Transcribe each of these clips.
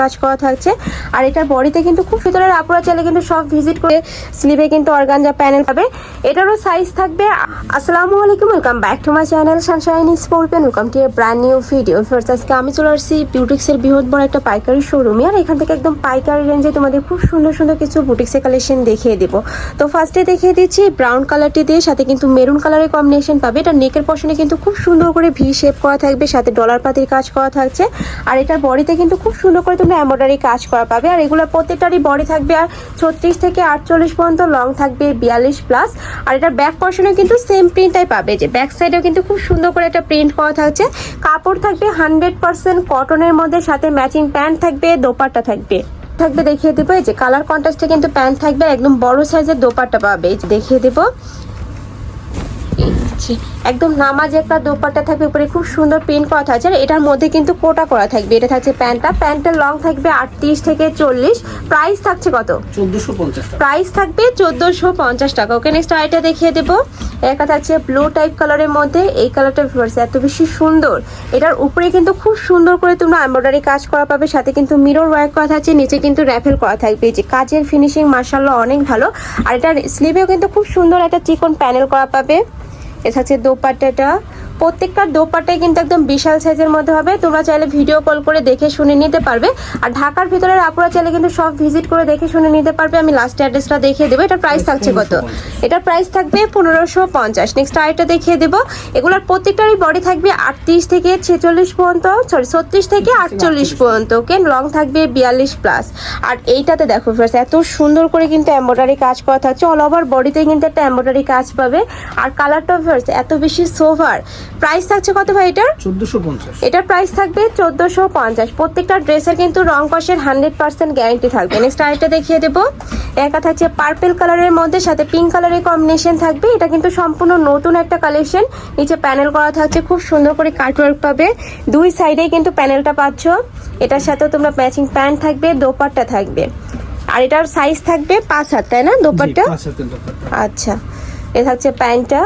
কাজ করা থাকছে। আর এটার বডিতে কিন্তু খুব ভিতরের আপুরা চাইলে কিন্তু সব ভিজিট করে স্লিভে কিন্তু অর্গানজা প্যানেল পাবে। এটারও সাইজ থাকবে। আসসালামু আলাইকুম welcome back to my channel sunshine sport pen welcome to brand new video first আজকে আমি চলে আসছি বিউটিক্সের বৃহৎ বড় একটা পাইকারি শোরুমে আর এখান থেকে একদম পাইকারি রেঞ্জে তোমাদের খুব সুন্দর সুন্দর কিছু বুটিক্সের কালেকশন দেখিয়ে দেবো। তো ফার্স্টে দেখিয়ে দিচ্ছি ব্রাউন কালারটি দিয়ে, সাথে কিন্তু মেরুন কালারের কম্বিনেশন পাবে। এটা নেকের পশনে কিন্তু খুব সুন্দর করে ভি শেপ করা থাকবে। সাথে ডলার পাতির কাজ করা থাকছে। আর এটার বডিতে কিন্তু খুব সুন্দর করে তোমরা এমব্রয়ডারি কাজ করা পাবে। আর এগুলো প্রত্যেকটারই বডি থাকবে, আর ছত্রিশ থেকে আটচল্লিশ পর্যন্ত লং থাকবে, বিয়াল্লিশ প্লাস আর এটার ব্যাক পর্শনে কিন্তু সেম প্রিন্টটাই পাবে। যে ব্যাক সাইডেও কিন্তু খুব সুন্দর করে একটা প্রিন্ট করা থাকছে। কাপড় থাকবে হান্ড্রেড পার্সেন্ট কটনের মধ্যে, সাথে ম্যাচিং প্যান্ট থাকবে, দোপাট্টা থাকবে। থাকবে দেখিয়ে দেবো, এই যে কালার কন্ট্রাস্টে কিন্তু প্যান্ট থাকবে, একদম বড় সাইজের দোপাট্টা পাবে। এই যে দেখিয়ে দেবো। যে, একদম নামাজ একটা দোপাট্টা থাকবে উপরে খুব সুন্দর প্রিন্ট করা থাকছে। আর এটার মধ্যে কিন্তু কোটা করা থাকবে। এটা থাকছে প্যান্টটা। প্যান্টের লং থাকবে আটত্রিশ থেকে চল্লিশ। প্রাইস থাকছে কত? চোদ্দশো পঞ্চাশ প্রাইস থাকবে চোদ্দোশো পঞ্চাশ টাকা। ওকে নেক্সট আইটা দেখিয়ে দেবো। একটা থাকছে ব্লু টাইপ কালারের মধ্যে। এই কালারটা এত বেশি সুন্দর। এটার উপরে কিন্তু খুব সুন্দর করে তোমরা এমব্রয়ডারি কাজ করা পাবে। সাথে কিন্তু মিরর ওয়ার্ক করা থাকছে। নিচে কিন্তু র্যাফেল করা থাকবে। যে কাজের ফিনিশিং মার্শাল্লাহ অনেক ভালো। আর এটার স্লিভেও কিন্তু খুব সুন্দর একটা চিকন প্যানেল করা পাবে। এ থাকছে দোপাট্টাটা। প্রত্যেকটা দোপাট্টাই কিন্তু একদম বিশাল সাইজের মধ্যে হবে। তোমরা চাইলে ভিডিও কল করে দেখে শুনে নিতে পারবে। আর ঢাকার ভিতরের আপুরা চাইলে কিন্তু সব ভিজিট করে দেখে শুনে নিতে পারবে। আমি লাস্ট অ্যাড্রেসটা দেখিয়ে দেবো। এটার প্রাইস থাকছে কত? এটার প্রাইস থাকবে পনেরোশো পঞ্চাশ। নেক্সট আরেকটা দেখিয়ে দেবো। এগুলোর প্রত্যেকটারই বডি থাকবে আটত্রিশ থেকে ছেচল্লিশ পর্যন্ত সরি ছত্রিশ থেকে আটচল্লিশ পর্যন্ত ওকে লং থাকবে বিয়াল্লিশ প্লাস আর এইটাতে দেখো ফ্রেন্ডস এত সুন্দর করে কিন্তু এম্ব্রয়ডারি কাজ করা থাকছে। অল ওভার বডিতে কিন্তু একটা এম্ব্রয়ডারি কাজ পাবে। আর কালারটা ফ্রেন্ডস এত বেশি সোভার প্রাইস থাকছে কত ভাই এটার? চোদ্দশো পঞ্চাশ। এটার প্রাইস থাকবে চোদ্দোশো পঞ্চাশ। প্রত্যেকটা ড্রেসের কিন্তু রং কষের হান্ড্রেড পার্সেন্ট গ্যারেন্টি থাকবে। নেক্সট আরেকটা দেখিয়ে দেবো। একা থাকছে পার্পেল কালারের মধ্যে সাথে পিঙ্ক কালারের কম্বিনেশন থাকবে। এটা কিন্তু সম্পূর্ণ নতুন একটা কালেকশন নিচে প্যানেল করা থাকছে খুব সুন্দর করে কাটওয়ার্ক পাবে। দুই সাইডেই কিন্তু প্যানেলটা পাচ্ছ। এটার সাথেও তোমরা ম্যাচিং প্যান্ট থাকবে দোপাট্টা থাকবে। আর এটার সাইজ থাকবে পাঁচ হাত তাই না দোপাট্টা? আচ্ছা। এ থাকছে প্যান্টটা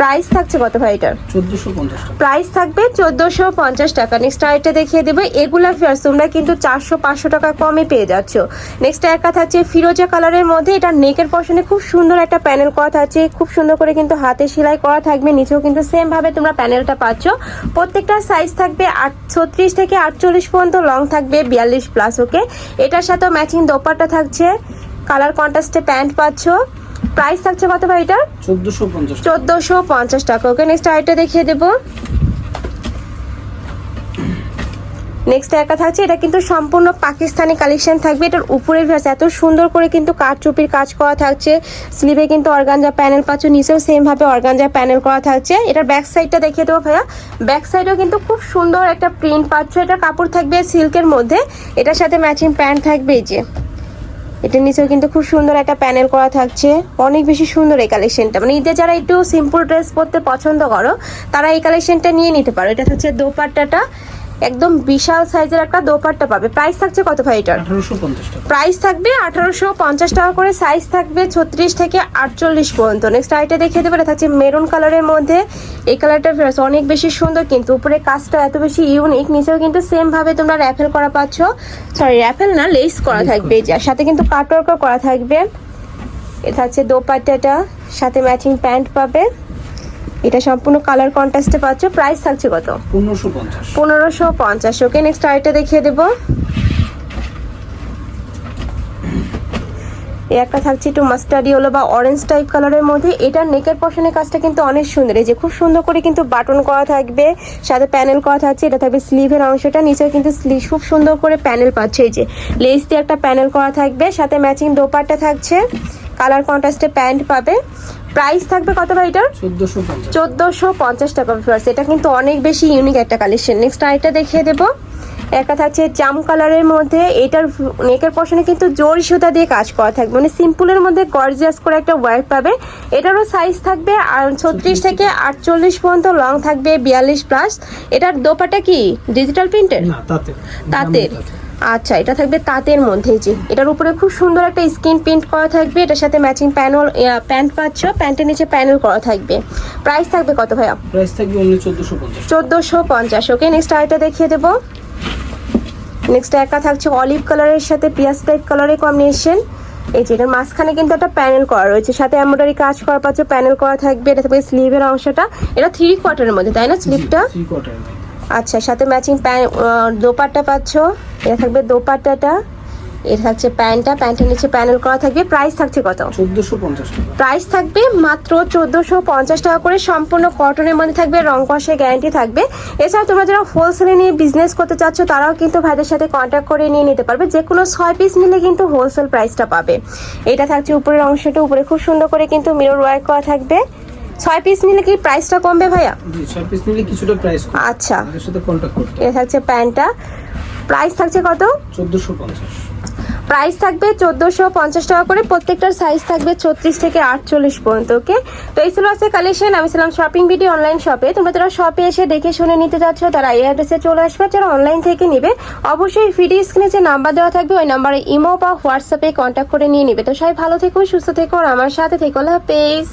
প্রাইস থাকছে কত ভাই এটার? প্রাইস থাকবে চোদ্দোশো পঞ্চাশ টাকা। নেক্সট আরেকটা দেখিয়ে দেবো। এগুলা ফেয়ার্স তোমরা কিন্তু চারশো পাঁচশো টাকা কমে পেয়ে যাচ্ছ। নেক্সট একটা থাকছে ফিরোজা কালারের মধ্যে। এটা নেকের পশনে খুব সুন্দর একটা প্যানেল করা থাকছে। খুব সুন্দর করে কিন্তু হাতে সেলাই করা থাকবে। নিচেও কিন্তু সেম ভাবে তোমরা প্যানেলটা পাচ্ছ। প্রত্যেকটা সাইজ থাকবে আট ছত্রিশ থেকে আটচল্লিশ পর্যন্ত। লং থাকবে বিয়াল্লিশ প্লাস ওকে এটার সাথেও ম্যাচিং দোপাট্টা থাকছে। কালার কন্ট্রাস্টে প্যান্ট পাচ্ছ। প্রাইস থাকছে কত ভাই এটা চোদ্দশো পঞ্চাশ টাকা। ওকে নেক্সট আরেকটা দেখিয়ে দেবো। নেক্সট একটা থাকছে এটা কিন্তু সম্পূর্ণ পাকিস্তানি কালেকশন থাকবে। এটার উপরের ভ্যাস এত সুন্দর করে কিন্তু কাঠচুপির কাজ করা থাকছে। স্লিভে কিন্তু অর্গানজা প্যানেল পাচ্ছ নিচেও সেম ভাবে অর্গানজা প্যানেল করা থাকছে। এটার ব্যাক সাইডটা দেখিয়ে দেবো ভাইয়া। ব্যাক সাইডেও কিন্তু খুব সুন্দর একটা প্রিন্ট পাচ্ছ। এটা কাপড় থাকবে সিল্কের মধ্যে। এটার সাথে ম্যাচিং প্যান্ট থাকবে এই যে। এটার নিচেও কিন্তু খুব সুন্দর একটা প্যানেল করা থাকছে। অনেক বেশি সুন্দর এই কালেকশনটা। মানে ঈদে যারা একটু সিম্পল ড্রেস পরতে পছন্দ করো, তারা এই কালেকশনটা নিয়ে নিতে পারো। এটা হচ্ছে দোপাট্টাটা। একদম বিশাল সাইজের একটা দোপাট্টা পাবে। প্রাইস থাকছে কত ভাই এটার? প্রাইস থাকবে আঠারোশো পঞ্চাশ টাকা করে সাইজ থাকবে ছত্রিশ থেকে আটচল্লিশ পর্যন্ত। নেক্সট আইটা দেখিয়ে দেবে এটা থাকছে মেরুন কালারের মধ্যে। এই কালারটা অনেক বেশি সুন্দর কিন্তু উপরে কাজটা এত বেশি ইউনিক নিচেও কিন্তু সেম ভাবে তোমরা র্যাফেল করা পাচ্ছ। সরি র্যাফেল না লেস করা থাকবে। যার সাথে কিন্তু কাটওয়ার্কও করা থাকবে। এটা হচ্ছে দোপাট্টাটা সাথে ম্যাচিং প্যান্ট পাবে। এটা সম্পূর্ণ কালার কন্ট্রাস্টে পাচ্ছ। প্রাইস থাকছে কত? পনেরোশো পঞ্চাশ। ওকে নেক্সট আরেকটা দেখিয়ে দেবো। এই একটা থাকছে একটু মাস্টার্ডি হলো বা অরেঞ্জ টাইপ কালারের মধ্যে। এটার নেকের পশনের কাজটা কিন্তু অনেক সুন্দর। এই যে খুব সুন্দর করে কিন্তু বাটন করা থাকবে সাথে প্যানেল করা থাকছে। এটা থাকবে স্লিভের অংশটা। নিচে কিন্তু স্লিভ খুব সুন্দর করে প্যানেল পাচ্ছে। এই যে লেস দিয়ে একটা প্যানেল করা থাকবে। সাথে ম্যাচিং দোপাট্টা থাকছে। কালার কন্ট্রাস্টে প্যান্ট পাবে। প্রাইস থাকবে কত ভাই এটার? চোদ্দশো পঞ্চাশ। টাকা ভিউয়ার্স এটা কিন্তু অনেক বেশি ইউনিক একটা কালেকশন নেক্সট আরেকটা দেখিয়ে দেবো। একটা থাকছে জাম কালারের মধ্যে। এটার নেকের পশনে কিন্তু জোর সুতা দিয়ে কাজ করা থাকবে। মানে সিম্পলের মধ্যে গর্জিয়াস করে একটা ওয়ার্ক পাবে। এটারও সাইজ থাকবে ছত্রিশ থেকে আটচল্লিশ পর্যন্ত লং থাকবে বিয়াল্লিশ প্লাস এটার দোপাটা কি? ডিজিটাল প্রিন্টের তাতে। আচ্ছা এটা থাকবে তাঁতের মধ্যে যে এটার উপরে খুব সুন্দর একটা স্কিন প্রিন্ট করা থাকবে এটার সাথে ম্যাচিং প্যানেল প্যান্ট পাচ্ছ প্যান্টের নিচে প্যানেল করা থাকবে। প্রাইস থাকবে কত ভাইয়া? প্রাইস থাকবে অনলি চোদ্দশো পঞ্চাশ। চোদ্দোশো পঞ্চাশ ওকে নেক্সট আরেকটা দেখিয়ে দেবো। নেক্সট একা থাকছে অলিভ কালারের সাথে পিয়াজ টাইপ কালারের কম্বিনেশন এই যে এটার মাঝখানে কিন্তু একটা প্যানেল করা রয়েছে সাথে এমব্রয়ডারি কাজ করা পাচ্ছে প্যানেল করা থাকবে এটা থাকবে স্লিভের অংশটা। এটা থ্রি কোয়ার্টারের মধ্যে তাই না স্লিভটা থ্রি কোয়ার্টার আচ্ছা সাথে ম্যাচিং প্যান্ট দোপাট্টা পাচ্ছ। এটা থাকবে দোপাট্টাটা। এটা থাকছে প্যান্টটা। প্যান্টের নিচে প্যানেল করা থাকবে। প্রাইস থাকছে কত? চোদ্দোশো পঞ্চাশ প্রাইস থাকবে মাত্র চোদ্দোশো পঞ্চাশ টাকা করে। সম্পূর্ণ কটনের মধ্যে থাকবে রং কষের গ্যারান্টি থাকবে। এছাড়া তোমরা যারা হোলসেলে নিয়ে বিজনেস করতে চাচ্ছ তারাও কিন্তু ভাইদের সাথে কন্ট্যাক্ট করে নিয়ে নিতে পারবে। যে কোনো ছয় পিস নিলে কিন্তু হোলসেল প্রাইসটা পাবে। এটা থাকছে উপরের অংশটা। উপরে খুব সুন্দর করে কিন্তু মিরর ওয়ার্ক করা থাকবে। ছয় পিস নিলে কি প্রাইসটা কমবে ভাইয়া? ছয় পিস নিলে কিছুটা প্রাইস আচ্ছা। আমাদের সাথে কন্ট্যাক্ট করতে এটা থাকছে প্যান্টটা। প্রাইস থাকছে কত? চোদ্দোশো পঞ্চাশ। প্রাইস থাকবে চোদ্দোশো পঞ্চাশ টাকা করে। প্রত্যেকটার সাইজ থাকবে ছত্রিশ থেকে আটচল্লিশ পর্যন্ত ওকে? তো এই ছিল আছে কালেকশন আমি ছিলাম শপিং বিডি অনলাইন শপে তোমরা যারা শপে এসে দেখে শুনে নিতে যাচ্ছ তারা এই অ্যাড্রেসে চলে আসবে। যারা অনলাইন থেকে নিবে অবশ্যই ভিডিও স্ক্রিনে যে নাম্বার দেওয়া থাকবে ওই নাম্বারে ইমো বা হোয়াটসঅ্যাপে কন্ট্যাক্ট করে নিয়ে নিবে। তো সবাই ভালো থেকো সুস্থ থেকো আর আমার সাথে থেকো। হাফেজ।